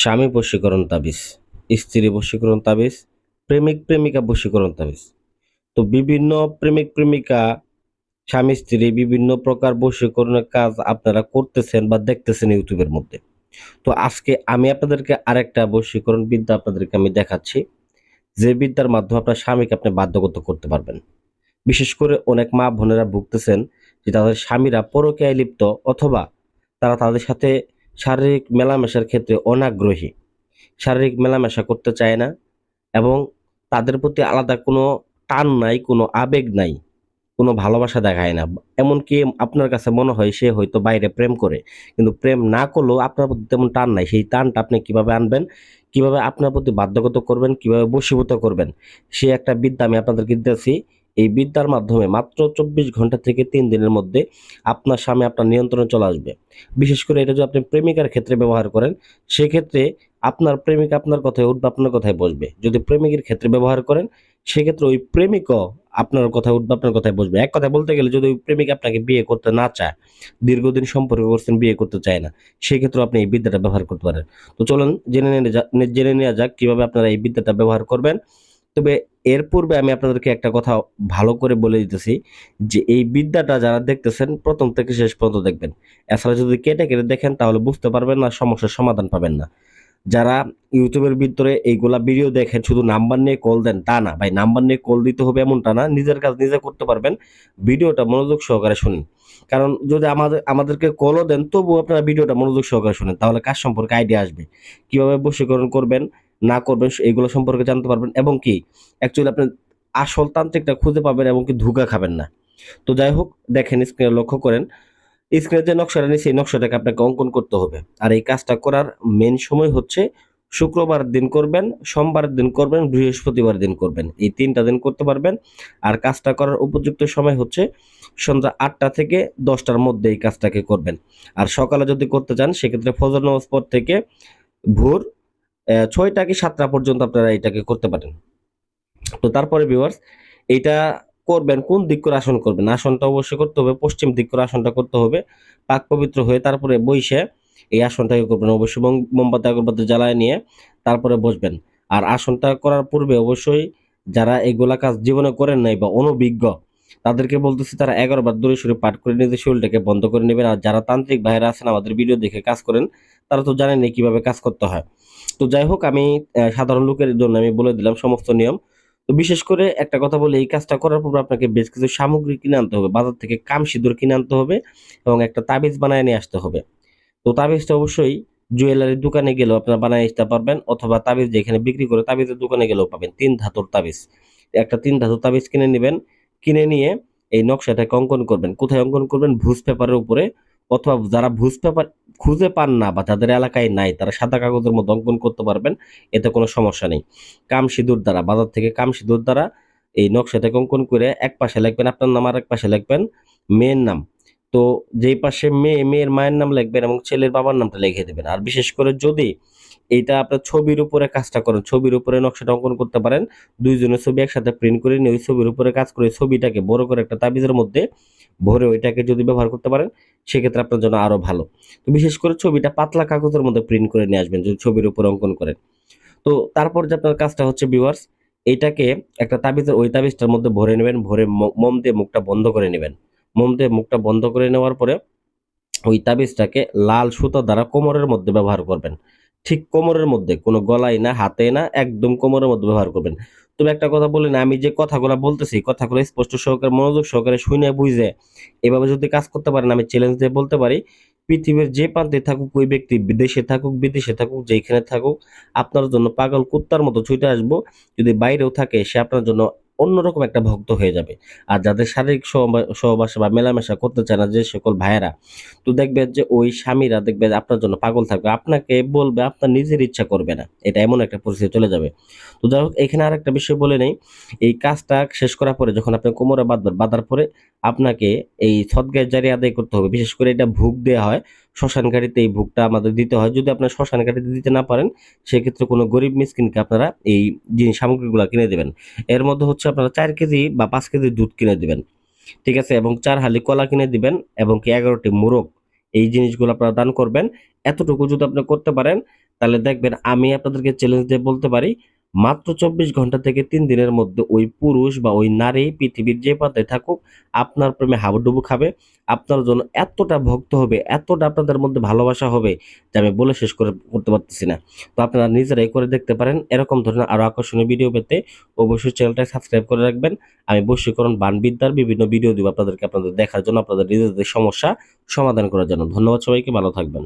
স্বামী বশীকরণ তাবিজ, স্ত্রী বশীকরণ তাবিজ, প্রেমিক প্রেমিকা বশীকরণ তাবিজ। তো বিভিন্ন প্রেমিক প্রেমিকা, স্বামী স্ত্রী বিভিন্ন প্রকার বশীকরণের কাজ আপনারা করতেছেন বা দেখতেছেন ইউটিউবের মধ্যে। তো আজকে আমি আপনাদেরকে আরেকটা বশীকরণ বিদ্যা আপনাদেরকে আমি দেখাচ্ছি। যে বিদ্যার মাধ্যমে আপনার স্বামীকে আপনি বাধ্যগত করতে পারবেন। বিশেষ করে অনেক মা বোনেরা ভুগতেছেন যে তাদের স্বামীরা পরকীয়ায় লিপ্ত অথবা তারা তাদের সাথে শারীরিক মেলামেশার ক্ষেত্রে অনাগ্রহী। শারীরিক মেলামেশা করতে চায় না এবং তাদের প্রতি আলাদা কোনো টান নাই, কোনো আবেগ নাই, কোনো ভালোবাসা দেখায় না। এমনকি আপনার কাছে মনে হয় সে হয়তো বাইরে প্রেম করে, কিন্তু প্রেম না করলেও আপনার প্রতি তেমন টান নাই। সেই টানটা আপনি কীভাবে আনবেন, কীভাবে আপনার প্রতি বাধ্যগত করবেন, কীভাবে বশীভূত করবেন, সে একটা বিদ্যা আমি আপনাদেরকে দিতেছি। এই বিদ্যার মাধ্যমে মাত্র চব্বিশ ঘণ্টা থেকে তিন দিনের মধ্যে আপনার স্বামী আপনার নিয়ন্ত্রণে চলে আসবে। বিশেষ করে এটা যদি আপনি প্রেমিকার ক্ষেত্রে ব্যবহার করেন, সেক্ষেত্রে আপনার প্রেমিক আপনার কথায় উঠবে, আপনার কথায় বসবে। যদি প্রেমিকের ক্ষেত্রে ব্যবহার করেন, সেক্ষেত্রে ওই প্রেমিকও আপনার কথায় উঠবে, আপনার কথায় বসবে। এক কথায় বলতে গেলে যদি ওই প্রেমিক আপনাকে বিয়ে করতে না চায়, দীর্ঘদিন সম্পর্ক করছেন, বিয়ে করতে চায় না সেক্ষেত্রে আপনি এই বিদ্যাটা ব্যবহার করতে পারেন। তো চলুন জেনে নিয়ে জেনে নেওয়া যাক কীভাবে আপনারা এই বিদ্যাটা ব্যবহার করবেন। তবে এর পূর্বে আমি আপনাদেরকে একটা কথা ভালো করে বলে দিতেছি যে এই বিদ্যাটা যারা দেখতেছেন, প্রথম থেকে শেষ পর্যন্ত দেখবেন। এছাড়া যদি কেটে কেটে দেখেন, তাহলে বুঝতে পারবেন না, সমস্যার সমাধান পাবেন না। যারা ইউটিউবের ভিতরে এইগুলা ভিডিও দেখেন, শুধু নাম্বার নিয়ে কল দেন, তা না। ভাই, নাম্বার নিয়ে কল দিতে হবে এমনটা না, নিজের কাজ নিজে করতে পারবেন। ভিডিওটা মনোযোগ সহকারে শুনুন। কারণ যদি আমাদের, আমাদেরকে কলও দেন, তবুও আপনারা ভিডিওটা মনোযোগ সহকারে শুনেন, তাহলে কাজ সম্পর্কে আইডিয়া আসবে। কীভাবে বশীকরণ করবেন না করবেন এগুলো সম্পর্কে জানতে পারবেন এবং কি অ্যাকচুয়ালি আপনি আসল তান্ত্রিকটা খুঁজে পাবেন এবং কি ধোঁকা খাবেন না। তো যাই হোক, দেখেন স্ক্রিনে লক্ষ্য করেন স্ক্রিনে যে নকশাটা নিয়ে সেই নকশাটাকে আপনাকে অঙ্কন করতে হবে। আর এই কাজটা করার মেন সময় হচ্ছে শুক্রবার দিন করবেন সোমবার দিন করবেন বৃহস্পতিবার দিন করবেন। এই তিনটা দিন করতে পারবেন। আর কাজটা করার উপযুক্ত সময় হচ্ছে সন্ধ্যা আটটা থেকে দশটার মধ্যে এই কাজটাকে করবেন। আর সকালে যদি করতে চান, সেক্ষেত্রে ফজর নামাজ পর থেকে ভোর ছয়টা কি সাতটা পর্যন্ত আপনারা এটাকে করতে পারেন। তো তারপরে ভিউয়ার্স এটা করবেন, কোন দিক করে আসন করবেন? আসনটা অবশ্যই করতে হবে, পশ্চিম দিক করে আসনটা করতে হবে, পাক পবিত্র হয়ে তারপরে বইসে এই আসনটাকে করবেন। অবশ্যই মোম- মোমবাতি, আগরবাতি জ্বালায় নিয়ে তারপরে বসবেন। আর আসনটা করার পূর্বে অবশ্যই যারা এগুলা কাজ জীবনে করেন নাই বা অনভিজ্ঞ তাদেরকে বলতেছি, তারা এগারো বার দূরে সরে পাঠ করে নিজের শরীরটাকে বন্ধ করে নেবেন আর যারা তান্ত্রিক ভাইরা আছেন, আমাদের ভিডিও দেখে কাজ করেন, তারা তো জানেন কীভাবে কাজ করতে হয়। তো যাই হোক, আমি সাধারণ লোকের জন্য আমি বলে দিলাম সমস্ত নিয়ম। তো বিশেষ করে একটা কথা বলে, এই কাজটা করার পর আপনাকে বেশ কিছু সামগ্রী কিনে আনতে হবে। বাজার থেকে কাম সিঁদুর কিনে আনতে হবে এবং একটা তাবিজ বানায় নিয়ে আসতে হবে। তো তাবিজটা অবশ্যই জুয়েলারির দোকানে গেলেও আপনারা বানায় আসতে পারবেন অথবা তাবিজ যেখানে বিক্রি করে তাবিজের দোকানে গেলেও পাবেন। তিন ধাতুর তাবিজ। একটা তিন ধাতুর তাবিজ কিনে নেবেন। কিনে নিয়ে এই নকশাটাকে অঙ্কন করবেন। কোথায় অঙ্কন করবেন? ভুজ পেপারের উপরে অথবা যারা ভুজ পেপার খুঁজে পান না বা যাদের এলাকায় নাই, তারা সাদা কাগজের মধ্যে অঙ্কন করতে পারবেন, এতে কোনো সমস্যা নেই। কাম সিঁদুর দ্বারা, বাজার থেকে কাম সিঁদুর দ্বারা এই নকশাটাকে অঙ্কন করে এক পাশে লিখবেন, আপনার নাম আর এক পাশে লিখবেন, মেয়ের নাম। তো যেই পাশে মেয়ে, মেয়ের মায়ের নাম লিখবেন এবং ছেলের বাবার নামটা লিখে দেবেন। আর বিশেষ করে যদি এইটা আপনার ছবির উপরে কাজটা করেন, ছবির উপরে নকশাটা অঙ্কন করতে পারেন, দুইজনের ছবি একসাথে প্রিন্ট করে নিয়ে ওই ছবির উপরে কাজ করে ছবিটাকে বড় করে একটা তাবিজের মধ্যে ভরে ওইটাকে যদি ব্যবহার করতে পারেন, সেক্ষেত্রে আপনার জন্য আরও ভালো। তো বিশেষ করে ছবিটা পাতলা কাগজের মধ্যে প্রিন্ট করে নিয়ে আসবেন, যদি ছবির উপরে অঙ্কন করেন। তো তারপর যে আপনার কাজটা হচ্ছে ভিউয়ার্স এটাকে একটা তাবিজের ওই তাবিজটার মধ্যে ভরে নেবেন, ভরে মোম দিয়ে মুখটা বন্ধ করে নেবেন। মোম দিয়ে মুখটা বন্ধ করে নেওয়ার পরে ওই তাবিজটাকে লাল সুতা দ্বারা কোমরের মধ্যে ব্যবহার করবেন। ঠিক কোমরের মধ্যে, কোনো গলায় না, হাতে না, একদম কোমরের মধ্যে ব্যবহার করবেন। তবে একটা কথা বলেন আমি যে কথাগুলো বলতেছি কথাগুলো স্পষ্ট সহকারে, মনোযোগ সহকারে শুনে বুঝে, এভাবে যদি কাজ করতে পারেন, আমি চ্যালেঞ্জ দিয়ে বলতে পারি, পৃথিবীর যে প্রান্তে থাকুক, ওই ব্যক্তি বিদেশে থাকুক বিদেশে থাকুক যেখানে থাকুক, আপনার জন্য পাগল কুত্তার মতো ছুটে আসব। যদি বাইরেও থাকে, সে আপনার জন্য অন্যরকম একটা ভক্ত হয়ে যাবে। আর যাদের শারীরিক সহবা- সহবাসা বা মেলামেশা করতে চায় না যে সকল ভাইয়েরা, তো দেখবেন যে ওই স্বামীরা দেখবেন আপনার জন্য পাগল থাকবে। আপনাকে বলবে, আপনার নিজের ইচ্ছা করবে না। এটা এমন একটা পরিস্থিতি চলে যাবে। তো যাই হোক, এখানে আর একটা বিষয় বলে নেই। এই কাজটা শেষ করার পরে যখন আপনি কোমরে বাঁধবেন, বাঁধার পরে আপনাকে এই সদগায় জারি আদায় করতে হবে। বিশেষ করে এটা ভুগ দেওয়া হয়। শ্মশান এই ভুগটা আমাদের দিতে হয়। যদি আপনার শ্মশান দিতে না পারেন, সেক্ষেত্রে কোনো গরিব মিসকিনকে আপনারা এই জিনিস সামগ্রীগুলো কিনে দেবেন। এর মধ্যে হচ্ছে আপনারা চার কেজি বা পাঁচ কেজি দুধ কিনে দিবেন। ঠিক আছে? এবং চার হালি কলা কিনে দিবেন এবং কি এগারোটি মোরগ। এই জিনিসগুলো আপনারা দান করবেন। এতটুকু যদি আপনি করতে পারেন, তাহলে দেখবেন আমি আপনাদেরকে চ্যালেঞ্জ দিয়ে বলতে পারি মাত্র চব্বিশ ঘণ্টা থেকে তিন দিনের মধ্যে ওই পুরুষ বা ওই নারী পৃথিবীর যে পাতায় থাকুক, আপনার প্রেমে হাবুডুবু খাবে। আপনার জন্য এতটা ভক্ত হবে, এতটা আপনাদের মধ্যে ভালোবাসা হবে যে আমি বলে শেষ করে করতে পারতেছি না। তো আপনারা নিজেরাই করে দেখতে পারেন। এরকম ধরনের আরও আকর্ষণীয় ভিডিও পেতে অবশ্যই চ্যানেলটা সাবস্ক্রাইব করে রাখবেন। আমি বশীকরণ বানবিদ্যার বিভিন্ন ভিডিও দিব আপনাদেরকে আপনাদের দেখার জন্য, আপনাদের নিজেদের সমস্যা সমাধান করার জন্য। ধন্যবাদ সবাইকে, ভালো থাকবেন।